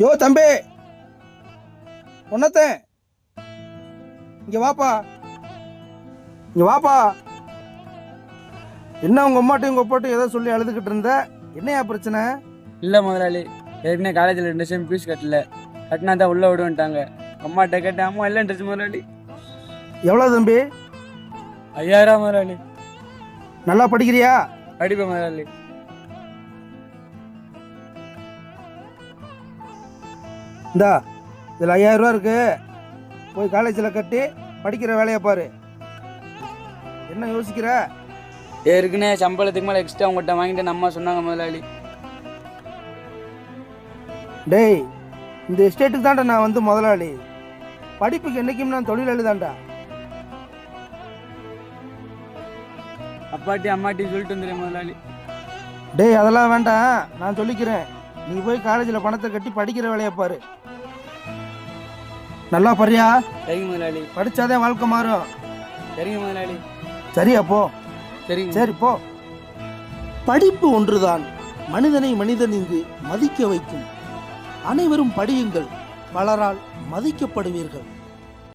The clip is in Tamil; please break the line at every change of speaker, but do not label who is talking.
யோ தம்பி. ஒன்னத்தன் இங்க வாப்பா. இங்க வாப்பா. என்ன உங்க அம்மாட்டையும் உங்க அப்பாட்டையும் ஏதோ சொல்லி அழுதுகிட்டு இருந்த? என்னையா பிரச்சனை?
இல்லை முதலாளி ஏற்கனவே காலேஜில் ரெண்டு வருஷம் ஃபீஸ் கட்டல. கட்டினா தான் உள்ளே விடுவேன்ட்டாங்க. அம்மாட்ட கேட்டேன் அம்மா இல்லைன்றது முதலாளி.
எவ்வளவு தம்பி?
ஐயாயிரம் முதலாளி.
நல்லா படிக்கிறியா?
படிப்பேன் முதலாளி.
இந்தா இதில் ஐயாயிரம் ரூபா இருக்கு. போய் காலேஜில் கட்டி படிக்கிற வேலையை பாரு. என்ன யோசிக்கிற?
ஏற்கனவே சம்பளத்துக்கு மேலே எக்ஸ்ட்ரா உங்கள்கிட்ட வாங்கிட்டு அம்மா சொன்னாங்க முதலாளி.
டேய் இந்த எஸ்டேட்டுக்கு தான்டா நான் வந்து முதலாளி. படிப்புக்கு என்னைக்கும் நான் தொழிலாளி தான்டா.
அப்பாட்டி அம்மாட்டி சொல்லிட்டு வந்துடுறேன் முதலாளி.
டேய் அதெல்லாம் வேண்டாம். நான் சொல்லிக்கிறேன். நீ போய் காலேஜில் பணத்தை கட்டி படிக்கிற வேலையை பாரு. நல்லா பரியா
சரிங்க முதலாளி.
படிச்சாதான் வாழ்க்கை மாறும்.
சரிங்க முதலாளி.
சரியா போ.
சரிங்க.
சரி போ. படிப்பு ஒன்றுதான். மனிதனை மனிதன் இங்கு மதிக்க வைக்கும். அனைவரும் படியுங்கள். பலரால் மதிக்கப்படுவீர்கள்.